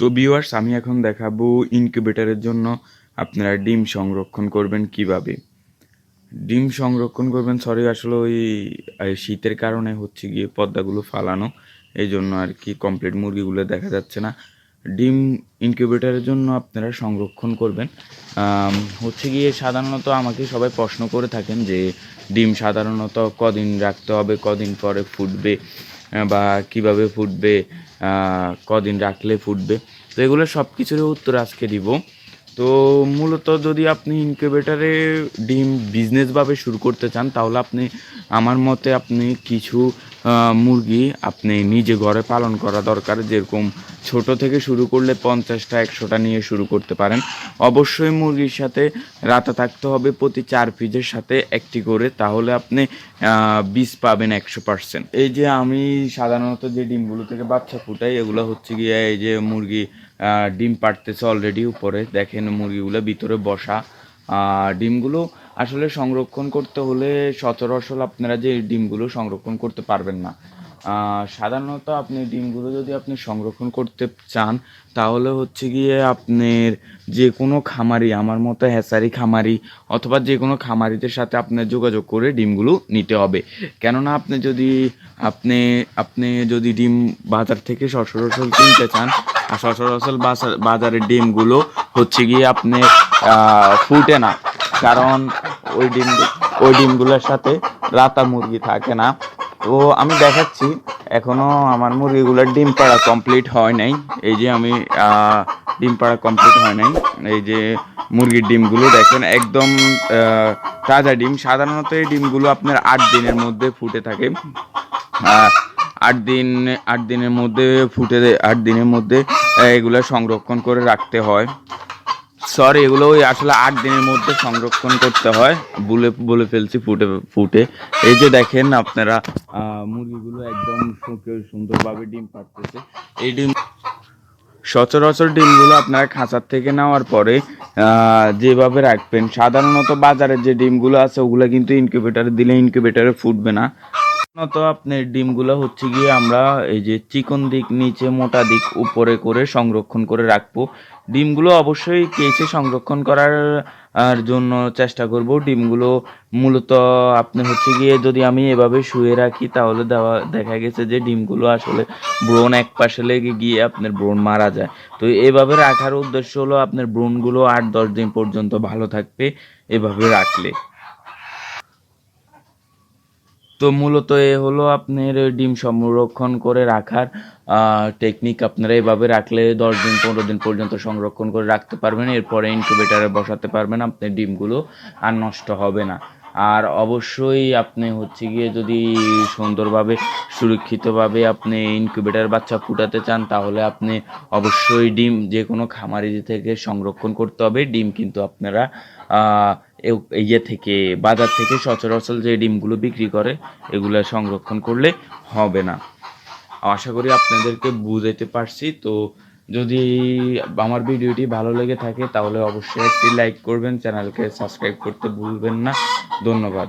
তো ভিউয়ার্স আমি এখন দেখাবো ইনকিউবেটরের জন্য আপনারা ডিম সংরক্ষণ করবেন কীভাবে। ডিম সংরক্ষণ করবেন সরি আসলে ওই শীতের কারণে হচ্ছে গিয়ে পর্দাগুলো ফালানো, এই জন্য আর কি কমপ্লিট মুরগিগুলো দেখা যাচ্ছে না। ডিম ইনকিউবেটরের জন্য আপনারা সংরক্ষণ করবেন। হচ্ছে গিয়ে সাধারণত আমাকে সবাই প্রশ্ন করে থাকেন যে, ডিম সাধারণত কদিন রাখতে হবে, কদিন পরে ফুটবে? বা কীভাবে ফুটবে কদিন রাখলে ফুটবে, তো এগুলো সব কিছুরই উত্তর আজকে দিব। তো মূলত যদি আপনি ইনকিউবেটারে ডিম বিজনেসভাবে শুরু করতে চান, তাহলে আপনি, আমার মতে আপনি কিছু মুরগি আপনি নিজে ঘরে পালন করা দরকার। যেরকম ছোট থেকে শুরু করলে পঞ্চাশটা, একশোটা নিয়ে শুরু করতে পারেন। অবশ্যই মুরগির সাথে রাতা থাকতে হবে প্রতি চার পিসের সাথে একটি করে, তাহলে আপনি বীজ পাবেন একশো পার্সেন্ট। এই যে আমি সাধারণত যে ডিমগুলো থেকে বাচ্চা ফুটাই, এগুলো হচ্ছে গিয়ে এই যে মুরগি ডিম পাড়তেছে অলরেডি উপরে। দেখেন মুরগিগুলো ভিতরে বসা। ডিমগুলো আসলে সংরক্ষণ করতে হলে সচরাচর আপনারা যে ডিমগুলো সংরক্ষণ করতে পারবেন না। সাধারণত আপনি ডিমগুলো যদি আপনি সংরক্ষণ করতে চান, তাহলে হচ্ছে গিয়ে আপনার যে কোনো খামারি, আমার মতো হ্যাসারি খামারি অথবা যে কোনো খামারিদের সাথে আপনার যোগাযোগ করে ডিমগুলো নিতে হবে। কেননা আপনি যদি আপনি আপনি যদি ডিম বাজার থেকে সচরাচর কিনতে চান, আর সচরাচর বাজার- বাজারের ডিমগুলো হচ্ছে গিয়ে আপনি ফুটে না। কারণ ওই ডিম, ওই ডিমগুলোর সাথে রাতা মুরগি থাকে না। তো আমি দেখাচ্ছি এখনও আমার মুরগিগুলোর ডিম পাড়া কমপ্লিট হয় নাই। এই যে আমি ডিম পাড়া কমপ্লিট হয় নাই। এই যে মুরগির ডিমগুলো দেখেন, একদম তাজা ডিম। সাধারণত এই ডিমগুলো আপনার আট দিনের মধ্যে ফুটে থাকে। আট দিন, আট দিনের মধ্যে ফুটে, আট দিনের মধ্যে এগুলো সংরক্ষণ করে রাখতে হয়। সরি এগুলো ওই আসলে আট দিনের মধ্যে সংরক্ষণ করতে হয়। বলে বলে ফেলছি ফুটে ফুটে। এই যে দেখেন আপনারা মুরগিগুলো একদম সুন্দরভাবে ডিম পাড়তেছে। এই ডিম সচরাচর ডিমগুলো আপনারা খাঁচার থেকে নেওয়ার পরে যেভাবে রাখবেন। সাধারণত বাজারের যে ডিমগুলো আছে, ওগুলো কিন্তু ইনকিউবেটারে দিলে ইনকিউবেটারে ফুটবে না। সাধারণত আপনার ডিমগুলো হচ্ছে গিয়ে আমরা এই যে চিকন দিক, নিচে মোটা দিক, উপরে করে সংরক্ষণ করে রাখব। ডিমগুলো অবশ্যই কেসে সংরক্ষণ করার, আর জন্য চেষ্টা করব। ডিমগুলো মূলত আপনি হচ্ছে গিয়ে যদি আমি এভাবে শুয়ে রাখি, তাহলে দেওয়া, দেখা গেছে যে ডিমগুলো আসলে ব্রণ এক পাশে লেগে গিয়ে আপনার ব্রণ মারা যায়। তো এভাবে রাখার উদ্দেশ্য হলো আপনার ব্রণগুলো আট দশ দিন পর্যন্ত ভালো থাকবে, এভাবে রাখলে। তো মূলত এ হলো আপনার ডিম সংরক্ষণ করে রাখার টেকনিক আপনারা এভাবে রাখলে দশ দিন, পনেরো দিন পর্যন্ত সংরক্ষণ করে রাখতে পারবেন। এরপরে ইনকিউবেটারে বসাতে পারবেন, আপনার ডিমগুলো আর নষ্ট হবে না। আর অবশ্যই আপনি হচ্ছে গিয়ে যদি সুন্দরভাবে, সুরক্ষিতভাবে আপনি ইনকিউবেটার বাচ্চা ফুটাতে চান, তাহলে আপনি অবশ্যই ডিম যে কোনো খামারি থেকে সংরক্ষণ করতে হবে। ডিম কিন্তু আপনারা ইয়ে থেকে, বাজার থেকে সচরাচর যে ডিমগুলো বিক্রি করে, এগুলো সংরক্ষণ করলে হবে না। আশা করি আপনাদেরকে বুঝাইতে পারছি। তো যদি আমার ভিডিওটি ভালো লেগে থাকে, তাহলে অবশ্যই একটি লাইক করবেন, চ্যানেলকে সাবস্ক্রাইব করতে ভুলবেন না। ধন্যবাদ।